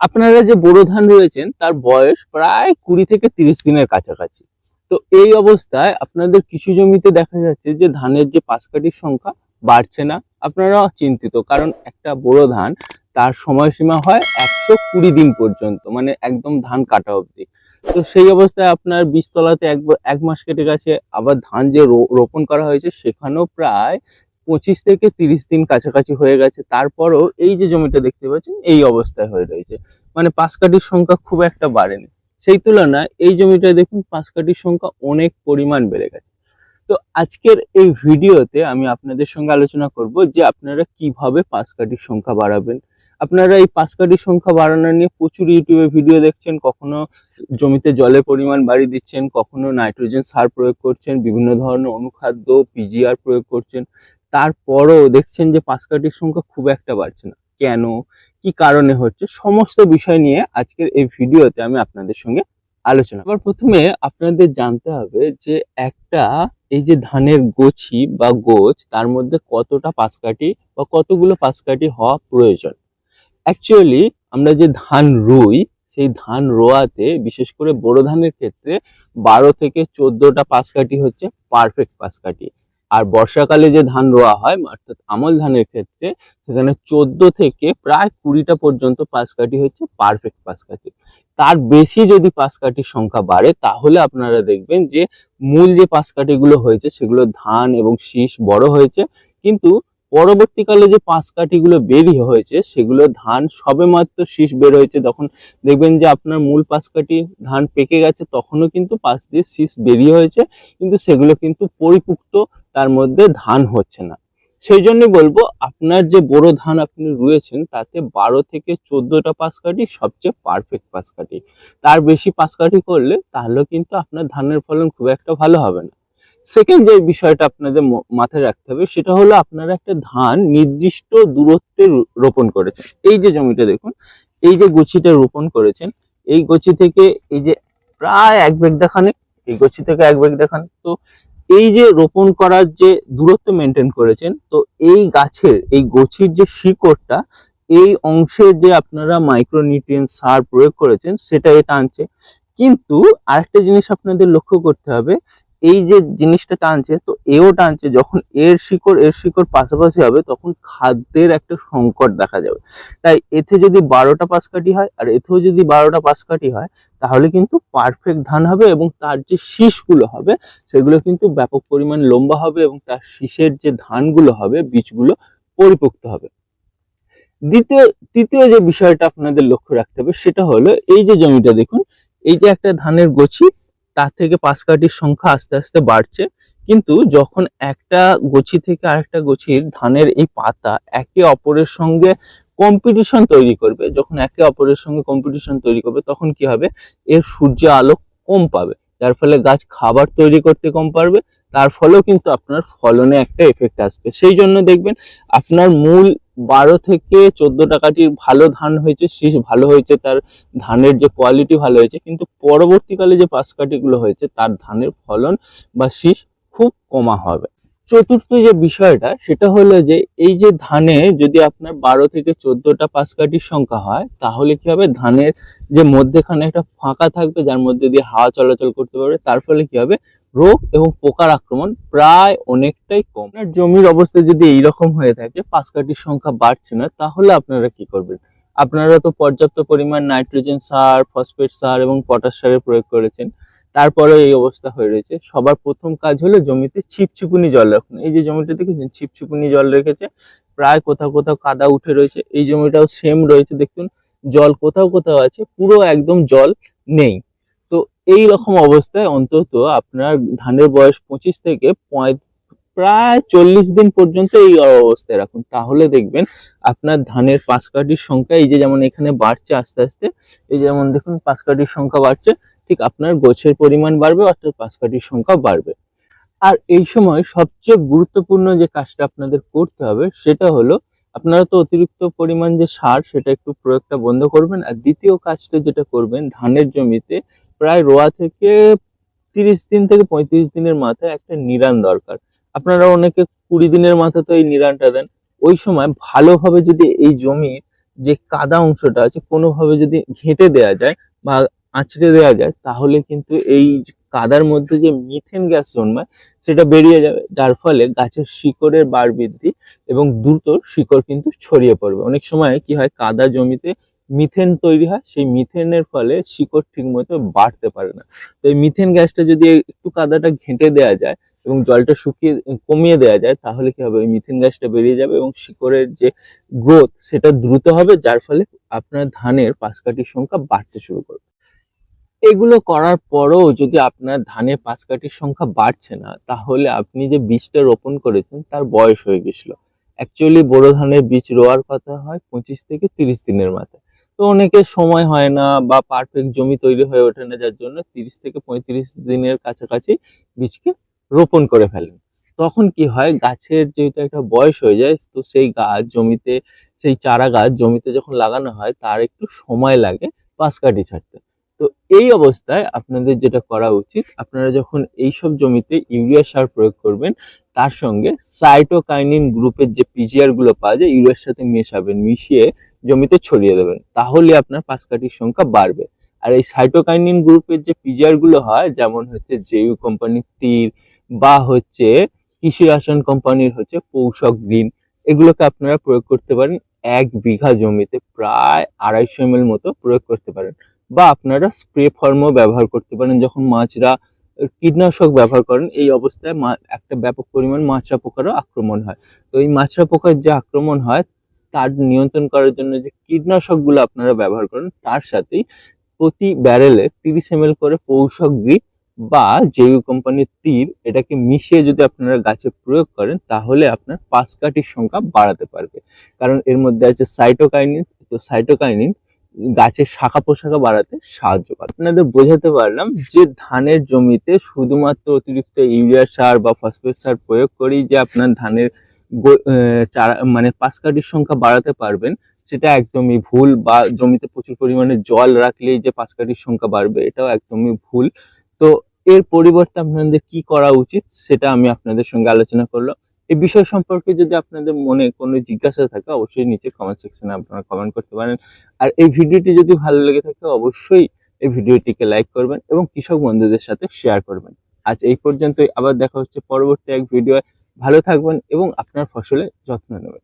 আপনারা যে বোরো ধান রয়েছেন, তার বয়স প্রায় কুড়ি থেকে তিরিশ দিনের কাছাকাছি। তো এই অবস্থায় আপনাদের কিছু জমিতে দেখা যাচ্ছে যে ধানের যে পাশকাঠির সংখ্যা বাড়ছে না। আপনারা চিন্তিত, কারণ একটা বোরো ধান তার সময়সীমা হয় একশো কুড়ি দিন পর্যন্ত মানে একদম ধান কাটা অবধি। তো সেই অবস্থায় আপনার বীজতলাতে এক এক মাস কেটে গেছে, আবার ধান যে রোপণ করা হয়েছে, সেখানেও প্রায় পঁচিশ থেকে তিরিশ দিন কাছাকাছি হয়ে গেছে, তারপরও এই যে জমিটা দেখতে পাচ্ছেন, এই অবস্থায় হয়ে রয়েছে। মানে পাঁচ কাঠির সংখ্যা খুব একটা বাড়েনি। সেই তুলনায় এই জমিটায় দেখুন, পাঁচ কাঠির সংখ্যা অনেক পরিমাণ বেড়ে গেছে। তো আজকের এই ভিডিওতে আমি আপনাদের সঙ্গে আলোচনা করব যে আপনারা কীভাবে পাঁচ কাঠির সংখ্যা বাড়াবেন। আপনারা এই পাঁচ কাঠির সংখ্যা বাড়ানো নিয়ে প্রচুর ইউটিউবে ভিডিও দেখছেন, কখনো জমিতে জলের পরিমাণ বাড়িয়ে দিচ্ছেন, কখনো নাইট্রোজেন সার প্রয়োগ করছেন, বিভিন্ন ধরনের অনুখাদ্য পিজিআর প্রয়োগ করছেন। তারপরও দেখছেন যে পাঁচ কাঠির সংখ্যা খুব একটা বাড়ছে না। কেন? কি কারণে হচ্ছে? সমস্ত বিষয় নিয়ে আজকের এই ভিডিওতে আমি আপনাদের সঙ্গে আলোচনা আবার প্রথমে আপনাদের জানতে হবে যে একটা এই যে ধানের গোছি বা গোছ, তার মধ্যে কতটা পাশকাঠি বা কতগুলো পাশকাঠি হওয়া প্রয়োজন? অ্যাকচুয়ালি আমরা যে ধান রুই, সেই ধান রোয়াতে বিশেষ করে বোরো ধানের ক্ষেত্রে বারো থেকে চোদ্দটা পাশকাঠি হচ্ছে পারফেক্ট পাশকাঠি আর বর্ষাকালে যে ধান রোয়া হয়, অর্থাৎ আমল ধানের ক্ষেত্রে, সেখানে চোদ্দ থেকে প্রায় কুড়িটা পর্যন্ত পাশকাঠি হচ্ছে পারফেক্ট পাশকাঠি। তার বেশি যদি পাশকাঠির সংখ্যা বাড়ে, তাহলে আপনারা দেখবেন যে মূল যে পাশকাঠিগুলো হয়েছে, সেগুলো ধান এবং শীষ বড় হয়েছে। কিন্তু পরবর্তীকালে যে পাশকাঠিগুলো বেরিয়ে হয়েছে, সেগুলো ধান সবেমাত্র শীষ বের হয়েছে। তখন দেখবেন যে আপনার মূল পাশকাঠি ধান পেকে গেছে, তখনও কিন্তু পাশ দিয়ে শীষ বেরিয়ে হয়েছে, কিন্তু সেগুলো কিন্তু পরিপুক্ত, তার মধ্যে ধান হচ্ছে না। সেই জন্য বলব, আপনার যে বড় ধান আপনি রুয়েছেন, তাতে বারো থেকে চোদ্দটা পাশকাঠি সবচেয়ে পারফেক্ট পাশকাঠি তার বেশি পাশকাঠি করলে তাহলে কিন্তু আপনার ধানের ফলন খুব একটা ভালো হবে না। সেকেন্ড যে বিষয়টা আপনাদের মাথায় রাখতে হবে, সেটা হলো আপনারা একটা ধান নির্দিষ্ট দূরত্বে রোপণ করেছেন। এই যে জমিটা দেখুন, এই যে গুছিটা রোপণ করেছেন, এই গছি থেকে এই যে প্রায় এক বেগ দেখানে এই গছি থেকে এক বেগ দেখানে তো এই যে রোপণ করার যে দূরত্ব মেনটেন করেছেন, তো এই গাছের, এই গছির যে শিকড়টা, এই অংশে যে আপনারা মাইক্রোনিউট্রিয়েন্ট সার প্রয়োগ করেছেন, সেটা এটা আনছে কিন্তু আরেকটা জিনিস আপনাদের লক্ষ্য করতে হবে এই যে জিনিসটা টানছে, তো এও টানছে, যখন এর শিকড় এর শিকড় পাশাপাশি হবে, তখন খাদ্যের একটা সংকট দেখা যাবে। তাই এতে যদি বারোটা পাশকাঠি হয়, আর এতেও যদি বারোটা পাশকাঠি হয়, তাহলে কিন্তু পারফেক্ট ধান হবে এবং তার যে শীষগুলো হবে, সেগুলো কিন্তু ব্যাপক পরিমাণ লম্বা হবে এবং তার শীষের যে ধানগুলো হবে, বীজগুলো পরিপুক্ত হবে। দ্বিতীয়, তৃতীয় যে বিষয়টা আপনাদের লক্ষ্য রাখতে হবে, সেটা হলো এই যে জমিটা দেখুন, এই যে একটা ধানের গোছি তার থেকে পাশকাঠির সংখ্যা আস্তে আস্তে বাড়ছে। কিন্তু যখন একটা গোছি থেকে আরেকটা গোছির ধানের এই পাতা একে অপরের সঙ্গে কম্পিটিশন তৈরি করবে, যখন একে অপরের সঙ্গে কম্পিটিশন তৈরি করবে, তখন কি হবে? এর সূর্য আলো কম পাবে। যার ফলে গাছ খাবার তৈরি করতে কম পারবে। তার ফলেও কিন্তু আপনার ফলনে একটা এফেক্ট আসবে। সেই জন্য দেখবেন আপনার মূল বারো থেকে চোদ্দ টাকাটির ভালো ধান হয়েছে, শীষ ভালো হয়েছে, তার ধানের যে কোয়ালিটি ভালো হয়েছে, কিন্তু পরবর্তীকালে যে পাশকাঠিগুলো হয়েছে, তার ধানের ফলন বা শীষ খুব কমা হবে। চতুর্থ যে বিষয়টা, সেটা হলো যে এই যে ধানে যদি আপনার বারো থেকে চোদ্দটা পাশকাঠির সংখ্যা হয়, তাহলে কি হবে? ধানের যে মধ্যেখানে একটা ফাঁকা থাকবে, যার মধ্যে দিয়ে হাওয়া চলাচল করতে পারবে, তার ফলে কি হবে? রোগ এবং পোকার আক্রমণ প্রায় অনেকটাই কম। আপনার জমির অবস্থা যদি এইরকম হয়ে থাকে পাশকাঠির সংখ্যা বাড়ছে না, তাহলে আপনারা কি করবেন? আপনারা তো পর্যাপ্ত পরিমাণ নাইট্রোজেন সার, ফসফেট সার এবং পটাশ সারের প্রয়োগ করেছেন। তারপরে এই অবস্থা হয়ে রয়েছে। সবার প্রথম কাজ হলো জমিতে ছিপছিপুনি জল রাখুন। এই যে জমিটা দেখেছেন, ছিপছিপুনি জল রেখেছে, প্রায় কোথাও কোথাও কাদা উঠে রয়েছে। এই জমিটাও সেম রয়েছে, দেখুন, জল কোথাও কোথাও আছে, পুরো একদম জল নেই। তো এই রকম অবস্থায় অন্তত আপনার ধানের বয়স পঁচিশ থেকে প্রায় চল্লিশ দিন পর্যন্ত এই অবস্থায় রাখুন। তাহলে দেখবেন আপনার ধানের পাশকাঠির সংখ্যা, এই যে যেমন এখানে বাড়ছে আস্তে আস্তে, এই যেমন দেখুন পাশকাঠির সংখ্যা বাড়ছে, ঠিক আপনার গোছের পরিমাণ বাড়বে, অর্থাৎ পাশকাঠির সংখ্যা বাড়বে। আর এই সময় সবচেয়ে গুরুত্বপূর্ণ যে কাজটা আপনাদের করতে হবে, সেটা হলো আপনারা তো অতিরিক্ত পরিমাণ যে সার, সেটা একটু প্রয়োগটা বন্ধ করবেন। আর দ্বিতীয় কাজটা যেটা করবেন, ধানের জমিতে প্রায় রোয়া থেকে তিরিশ দিন থেকে পঁয়ত্রিশ দিনের মাথায় একটা নিরান দরকার। আপনারা অনেকে কুড়ি দিনের মাথা তো এই নিরানটা দেন। ওই সময় ভালোভাবে যদি এই জমির যে কাদা অংশটা আছে, কোনোভাবে যদি ঘেঁটে দেওয়া যায় বা আঁচড়ে দেওয়া যায়, তাহলে কিন্তু এই কাদার মধ্যে যে মিথেন গ্যাস জন্মায়, সেটা বেরিয়ে যাবে। যার ফলে গাছের শিকড়ের বার বৃদ্ধি এবং দ্রুত শিকড় কিন্তু ছড়িয়ে পড়বে। অনেক সময় কি হয়, কাদা জমিতে মিথেন তৈরি হয়, সেই মিথেনের ফলে শিকড় ঠিক মতো বাড়তে পারে না। তো এই মিথেন গ্যাসটা যদি একটু কাদাটা ঘেঁটে দেওয়া যায় এবং জলটা শুকিয়ে, কমিয়ে দেওয়া যায়, তাহলে কি হবে? ওই মিথেন গ্যাসটা বেরিয়ে যাবে এবং শিকড়ের যে গ্রোথ, সেটা দ্রুত হবে, যার ফলে আপনার ধানের পাশকাঠির সংখ্যা বাড়তে শুরু করবে। এগুলো করার পরেও যদি আপনার ধানের পাশকাঠির সংখ্যা বাড়ছে না, তাহলে আপনি যে বীজটা রোপণ করেছেন, তার বয়স হয়ে গেছিল। অ্যাকচুয়ালি বোরো ধানের বীজ রোয়ার কথা হয় পঁচিশ থেকে তিরিশ দিনের মাথায়। তো অনেকের সময় হয় না বা পারফেক্ট জমি তৈরি হয়ে ওঠে না, যার জন্য তিরিশ থেকে পঁয়ত্রিশ দিনের কাছাকাছি বীজকে রোপণ করে ফেলেন। তখন কি হয়, গাছের যেহেতু একটা বয়স হয়ে যায়, তো সেই গাছ জমিতে, সেই চারা গাছ জমিতে যখন লাগানো হয়, তার একটু সময় লাগে পাশ কাটি ছাড়তে। তো এই অবস্থায় আপনাদের যেটা করা উচিত, আপনারা যখন এইসব জমিতে ইউরিয়া সার প্রয়োগ করবেন, তার সঙ্গে সাইটোকাইনিন গ্রুপের যে পিজিআরগুলো পাওয়া যায়, ইউরিয়ার সাথে মেশাবেন, মিশিয়ে জমিতে ছড়িয়ে দেবেন, তাহলে আপনার পাশ কাঠির সংখ্যা বাড়বে। আর এই সাইটোকাইনিন গ্রুপের যে পিজিআরগুলো হয়, যেমন হচ্ছে জেইউ কোম্পানির তীর বা হচ্ছে কৃষি রাসায়ন কোম্পানির হচ্ছে পৌষক গ্রিন, এগুলোকে আপনারা প্রয়োগ করতে পারেন। এক বিঘা জমিতে প্রায় আড়াইশো এম মতো প্রয়োগ করতে পারেন। বা আপনারা স্প্রে ফর্মও ব্যবহার করতে পারেন, যখন মাছরা কীটনাশক ব্যবহার করেন, এই অবস্থায় একটা ব্যাপক পরিমাণ মাছরা পোকারও আক্রমণ হয়। তো এই মাছরা পোকার যে আক্রমণ হয় তার নিয়ন্ত্রণ করার জন্য যে কীটনাশকগুলো আপনারা ব্যবহার করেন, তার সাথেই প্রতি ব্যারেলে তিরিশ এম করে পৌষক গ্রিপ বা জেইউ কোম্পানির তীর এটাকে মিশিয়ে যদি আপনারা গাছে প্রয়োগ করেন, তাহলে আপনার পাশ কাঠির সংখ্যা বাড়াতে পারবে। কারণ এর মধ্যে আছে সাইটোকাইনিন তো সাইটোকাইনিন গাছের শাখা পোশাখা বাড়াতে সাহায্য করে। আপনাদের বোঝাতে পারলাম যে ধানের জমিতে শুধুমাত্র অতিরিক্ত ইউরিয়া সার বা ফসফেট সার প্রয়োগ করেই যে আপনার ধানের চারা মানে পাশ কাঠির সংখ্যা বাড়াতে পারবেন, সেটা একদমই ভুল বা জমিতে প্রচুর পরিমাণে জল রাখলেই যে পাশ কাঠির সংখ্যা বাড়বে, এটাও একদমই ভুল। তো এর পরিবর্তে আপনাদের কি করা উচিত সেটা আমি আপনাদের সঙ্গে আলোচনা করলাম। এই বিষয় সম্পর্কে যদি আপনাদের মনে কোনো জিজ্ঞাসা থাকে, অবশ্যই নিচে কমেন্ট সেকশনে আপনারা কমেন্ট করতে পারেন। আর এই ভিডিওটি যদি ভালো লেগে থাকে, অবশ্যই এই ভিডিওটিকে লাইক করবেন এবং কৃষক বন্ধুদের সাথে শেয়ার করবেন। আজ এই পর্যন্তই, আবার দেখা হচ্ছে পরবর্তী এক ভিডিও ভালো থাকবেন এবং আপনার ফসলের যত্ন নেবেন।